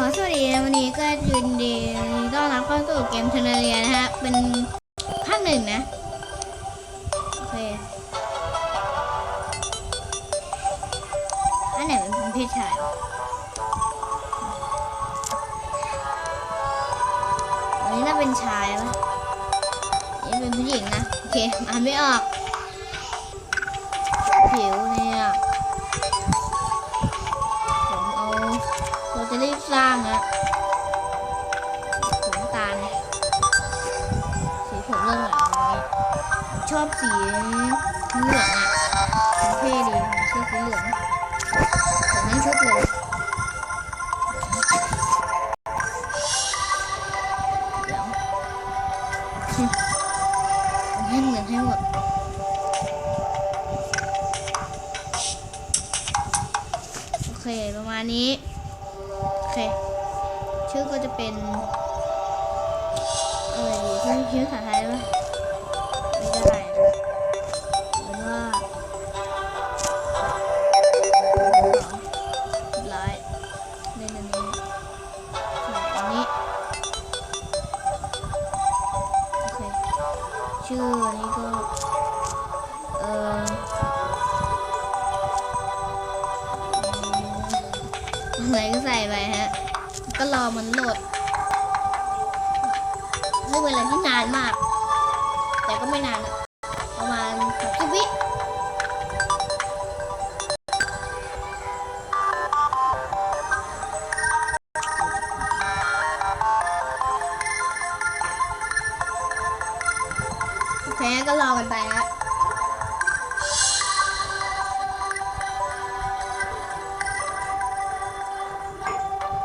อสวัสดีวันนี้ก็ยินดีต้อนรับเข้าสู่เกมเทนเรียนะฮะ เป็นภาคหนึ่งนะ โอเค อันไหนเป็นเพศชายอันนี้น่าเป็นชายปะอันนี้เป็นผู้หญิงนะ โอเค อ่านไม่ออก ผิวเนี่ย สร้างนะผมตาลสีผมเรื่องอะไรนี้ชอบสีเหลืองอะมันเท่ดีผมชอบสีเหลืองผมนั่งชุดเลยเดี๋ยวให้เหมือนให้หมดโอเค ประมาณนี้ เคชื่อก็จะเป็นอะไรดีชื่อภาษาไทยไหม แพ้ก็รอกันไปฮะ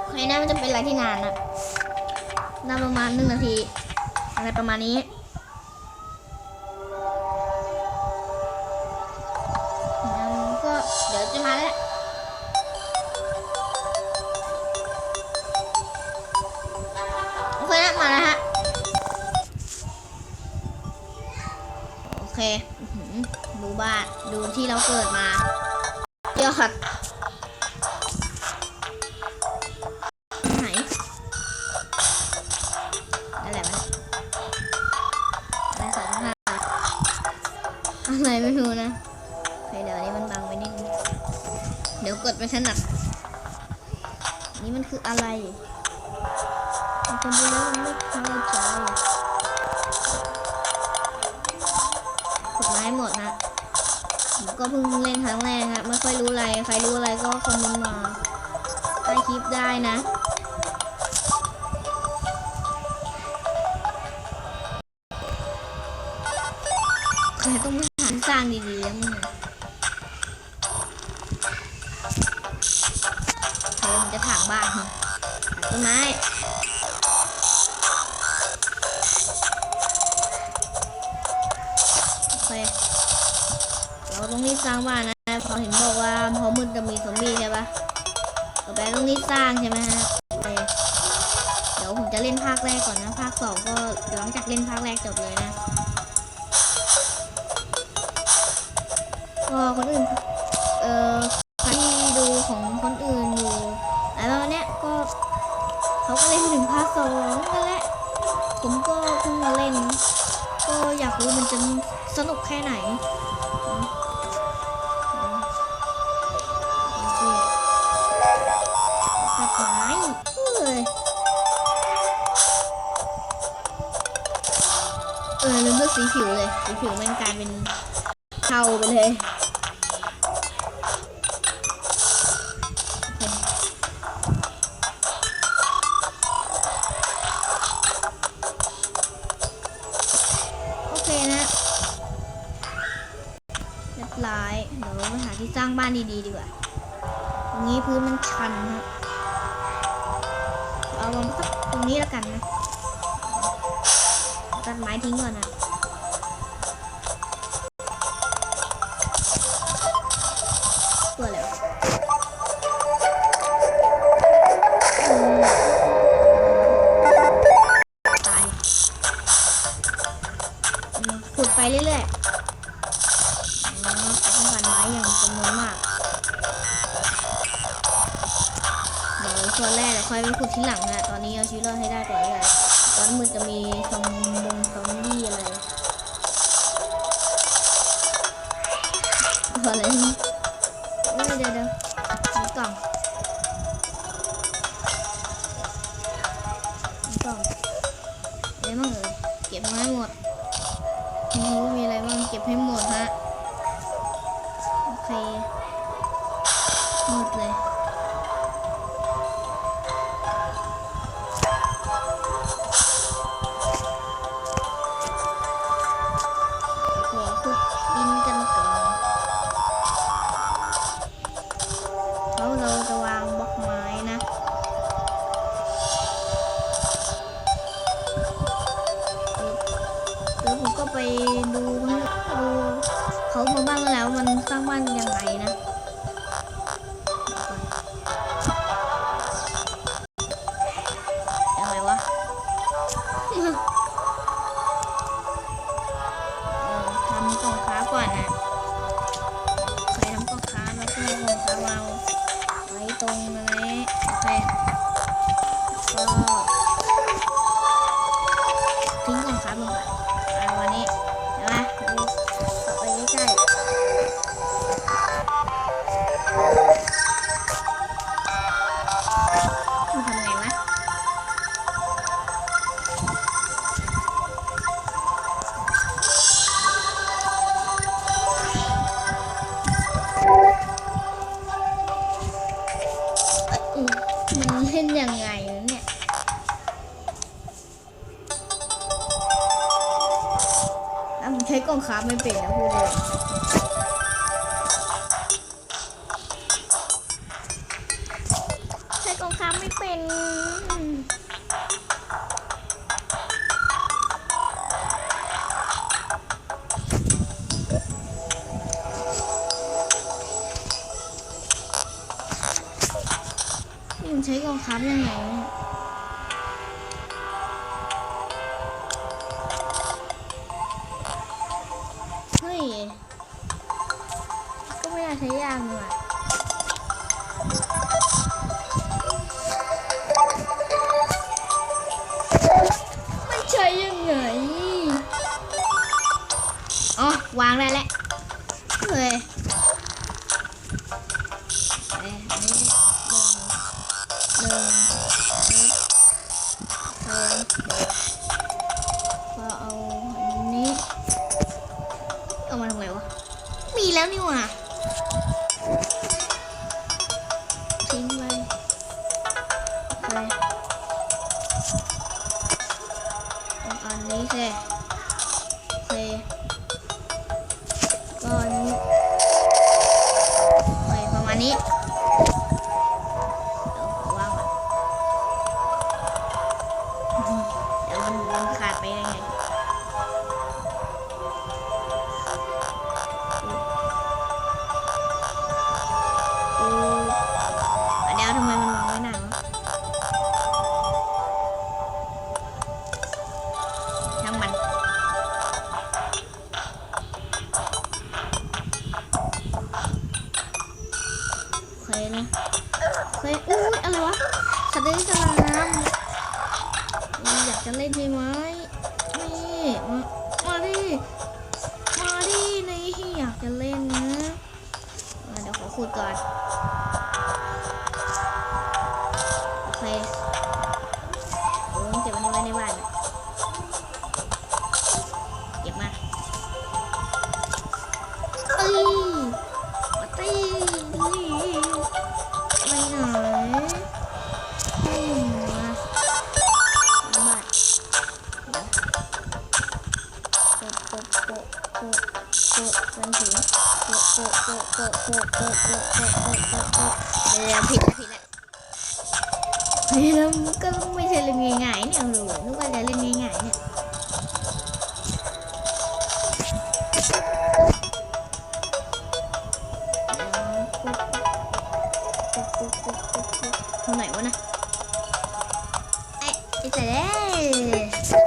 โอเคนะมันจะเป็นอะไรที่นานนะนานประมาณหนึ่งนาที อะไรประมาณนี้ นะเดี๋ยวอันนี้มันบังไปนิดนึงเดี๋ยวกดไปถนัดนี่มันคืออะไรบางคนดูแล้วมันไม่เข้าใจถูกไม้หมดนะผมก็เพิ่งเล่นครั้งแรกฮะไม่ค่อยรู้อะไร ใครรู้อะไรก็คอมเมนต์มาใต้คลิปได้นะาหาสร้างดีๆแล้วมึงใครมันจะถางบ้านเหรอถางต้นไม้โอเคเราต้องรีบสร้างบ้านนะพอเห็นบอกว่าพอมืดจะมีซอมบี้ใช่ปะต่อไปต้องรีบสร้างใช่ไหมฮะเดี๋ยวผมจะเล่นภาคแรกก่อนนะ ภาคสองก็หลังจากเล่นภาคแรกจบเลยนะ ก็คนอื่น เอ่อใครดูของคนอื่นอยู่แล้วเนี้ยก็เขาก็เล่นถึงภาคสองกันแหละผมก็เพิ่งมาเล่น ก็อยากรู้มันจะสนุกแค่ไหนเคตัดไม้เอ้ยเออลืมเลือกสีผิวเลย สีผิวมันกลายเป็นเทาไปเลย หาที่สร้างบ้านดีๆดีกว่าตรงนี้พื้นมันชันฮะเอาลงสักตรงนี้แล้วกันนะตัดไม้ทิ้งก่อนนะ ชิ้นหลังฮะ ตอนนี้เอาชิ้นเลอดให้ได้ก่อนเลยตอนมืดจะมีซอมบงซองบี้อะไรตัอะไรนี่เดี๋ยวเดี๋ยวกล่องกล่องอะไรบ้างเอ่ยเก็บมาให้หมดไม่รู้มีอะไรบ้างเก็บให้หมดฮะ โอเคหมดเลย 제가 가면은 ตรงอันนี้สิ God. 以上です。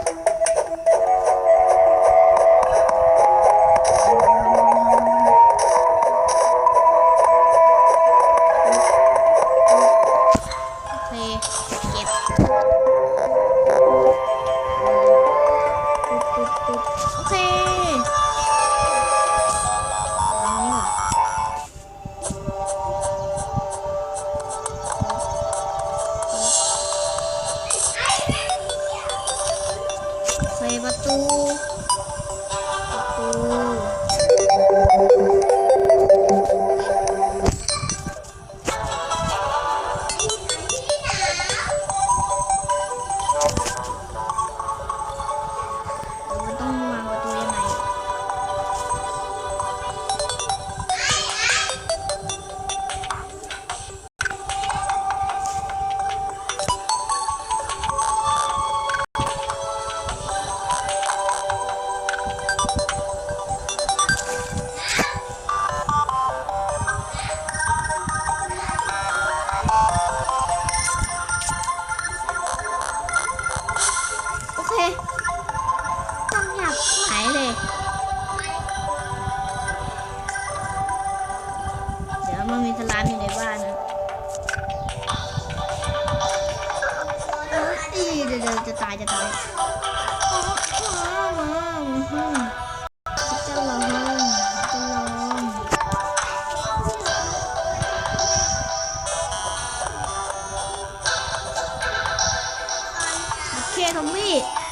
channel me.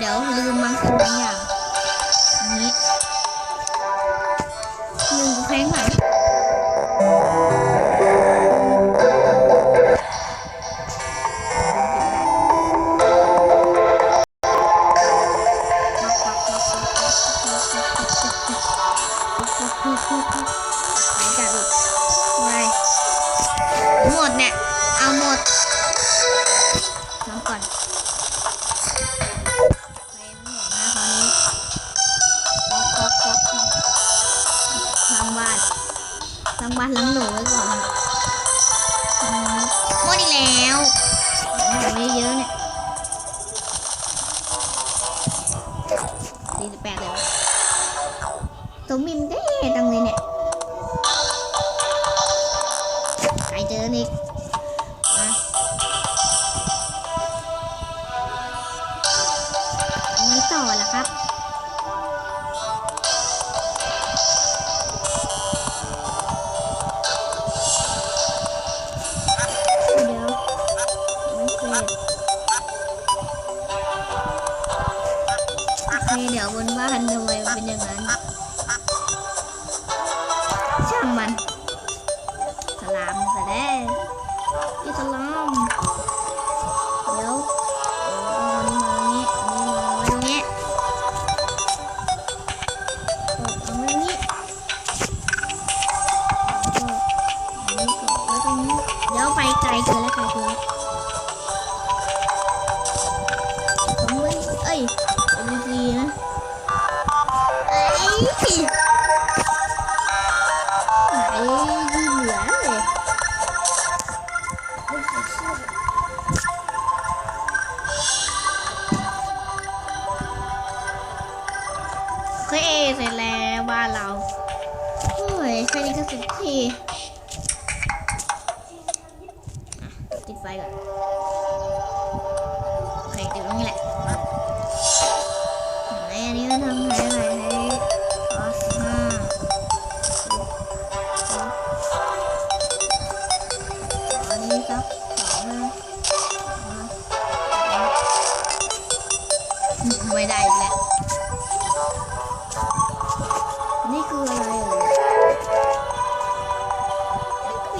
chế lưu măng khủng nha จังเลยเนี่ย ใคเจออีก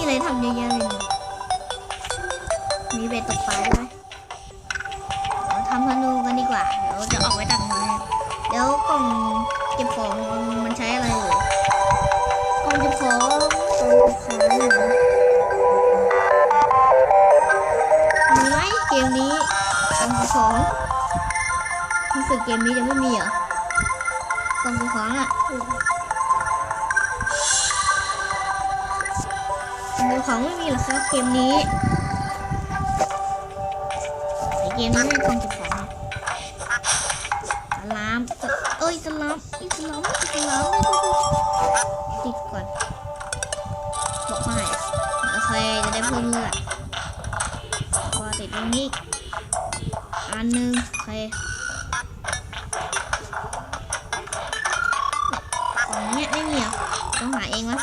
อะไรทำเยอะแยะเลยนี่มีเบ็ดตกปลาด้วยเราทำธนูกันดีกว่า เดี๋ยวจะออกไว้ตัดไม้เดี๋ยวกล่องเก็บของมันใช้อะไรเอ่กล่องเก็บของกล่องเก็บของเหรอมีไหมเกมนี้กล่องเก็บของรู้สึกเกมนี้จะไม่มีเหรอกล่องเก็บของอะ กล่อของไม่มีหรอครับเกมนี้ไอเกมนี้ไม่กล่องเก็บของอะสลามเอ้ยสลามอ้ยสลามอีสลามติดก่อนบอกไม่โอเคจะได้เพิ่มเลือดพอติดตรงนี้อันหนึ่งโอเคของเนี่ยไม่มีเหรอต้องหาเองวะ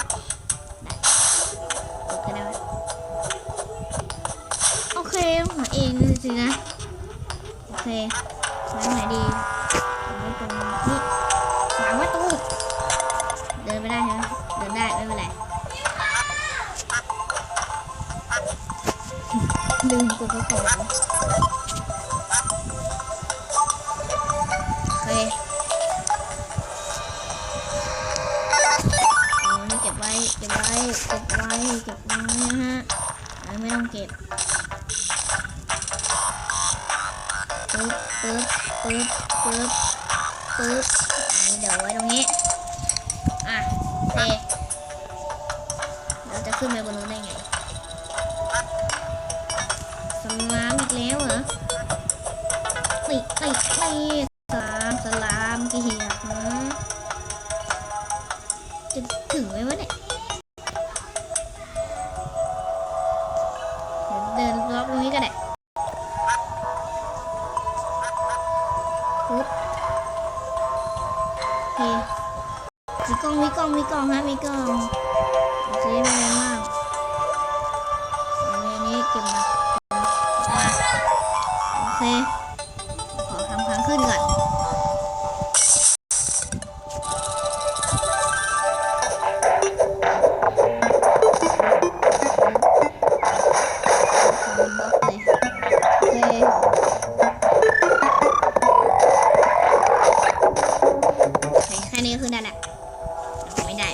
รู้ได้ไงสลามอีกแล้วเหรอติดติดติด แค่นี้คือนได้แหละไม่ได้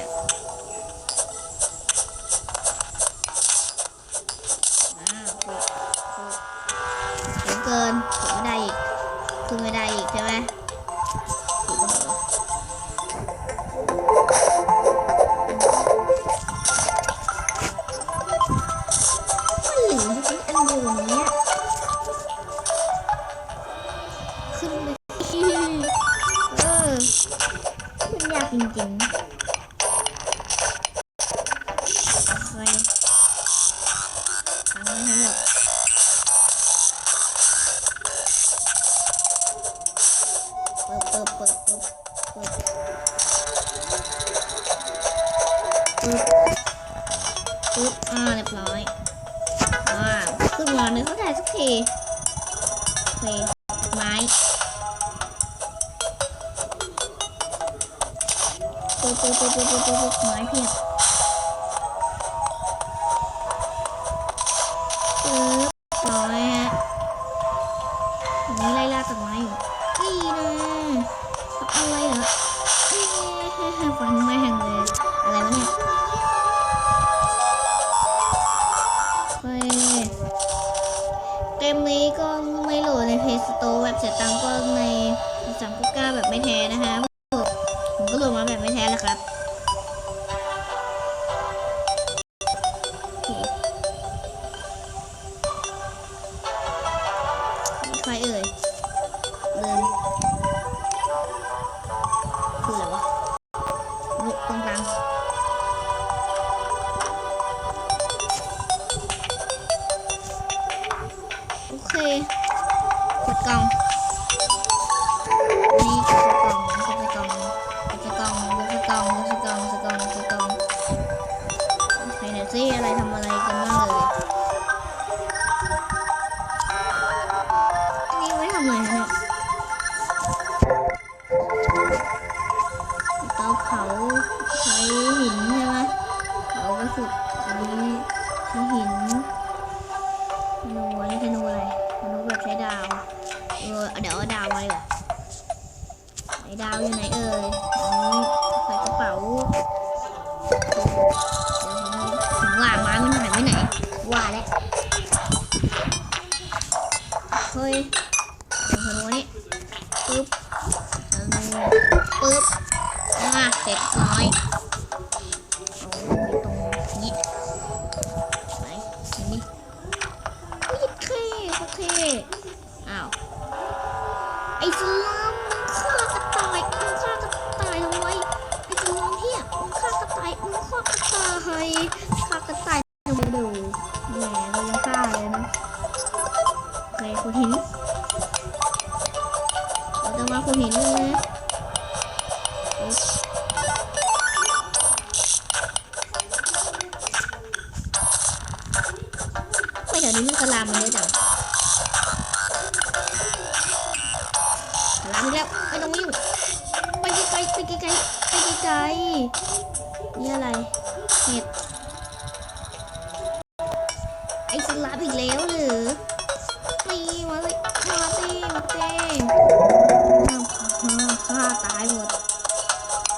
ขึ้นมาเข้าใจสักทีโอเคไม้ปุ๊บปุ๊บปุ๊บปุ๊บปุ๊บปุ๊บไม้เพียบปึ๊บ เฮ้ยเดี๋ยวผมดูนี่ปึ๊บปึ๊บมาเสร็จน้อย นี่อะไร เห็ด ไอ้สลับอีกแล้วหรือนี่มาเลยมาเต้มาเต้ฆ่าตายหมด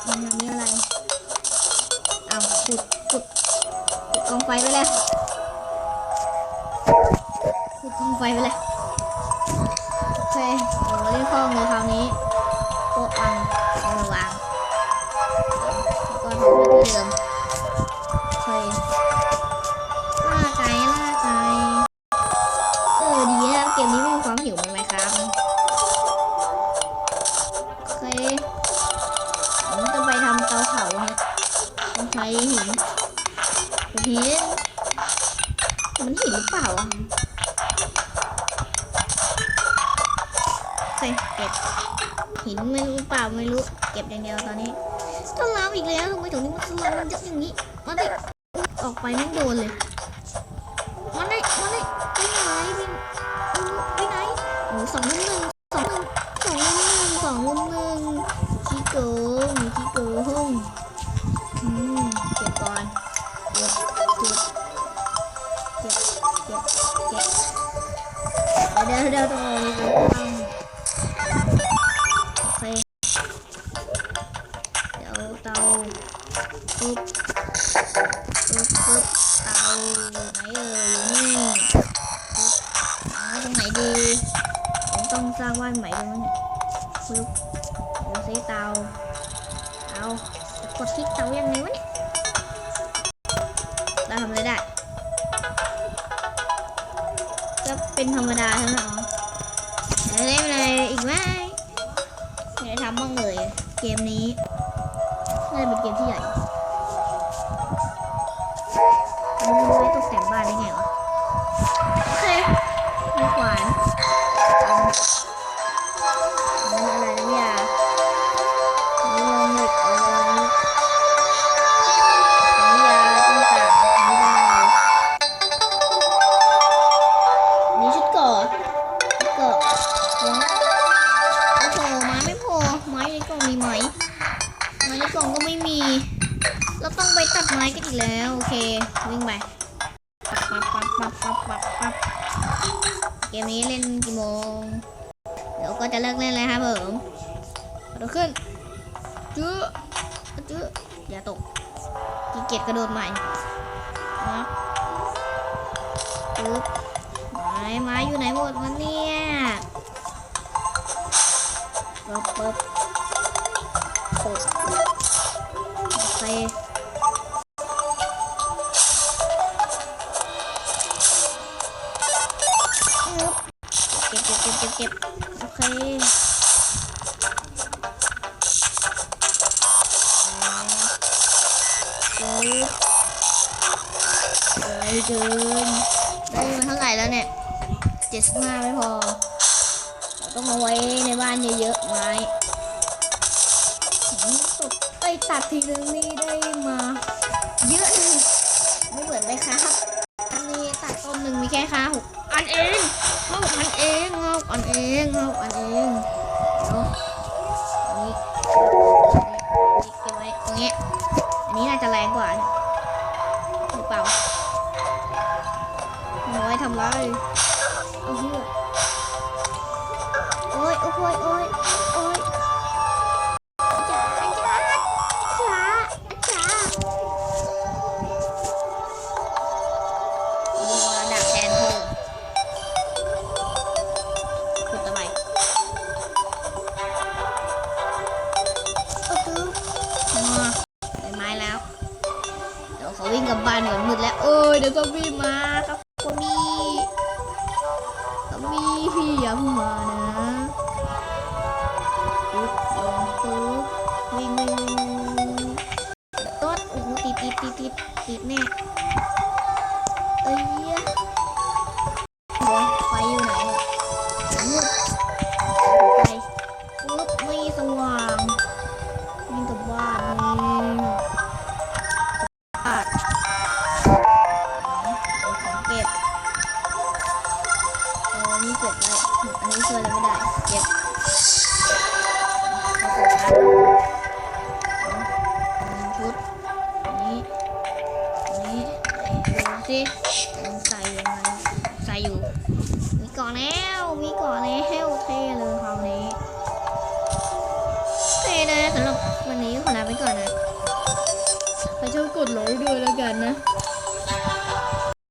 นี่นี่อะไร เอาขุดขุดขุดกองไฟไปเลยขุดกองไฟไปเลยโอเคเดี๋ยวมาเล่นคล่องเลยคราวนี้ เดิมโอเคล่าไก่ล่าไก่เออดีนะเกมนี้ไม่มีความหิวเหมือนไหมครับโอเคผมจะไปทำเตาเผาฮะต้องใช้หินหินมันหินหรือเปล่าอะเคยเก็บหินไม่รู้เปล่าไม่รู้ เก็บอย่างเดียวตอนนี้ สลามอีกแล้วทำไมถึงนี้มันสลามมันเยอะอย่างนี้มาดิออกไปไม่โดนเลย เป็นธรรมดาใช่ไหมอ๋อแล้วได้อะไรอีกไหมไม่ได้ทำบ้างเลย เกมนี้ จะเลิกเล่นเลยครับผมกระโดดขึ้นจื้อจื้ออย่าตกกีเกียจกระโดดใหม่นะปึ๊บไม้ไม้อยู่ไหนหมดวะเนี่ยปึ๊บปึ๊บปึ๊บโอเค ไรเกินได้มาเท่าไหร่แล้วเนี่ยเจ็ดสิบห้าไม่พอ เราต้องเอาไว้ในบ้านเยอะๆไม้ตกไอยตัดทีนึงนี่ได้มา เยอะเลยไม่เหมือนเลยครับ อันนี้ตัดต้นหนึ่งมีแค่ค่าหกอันเองหกอันเองหกอันเองหกอันเอง ติ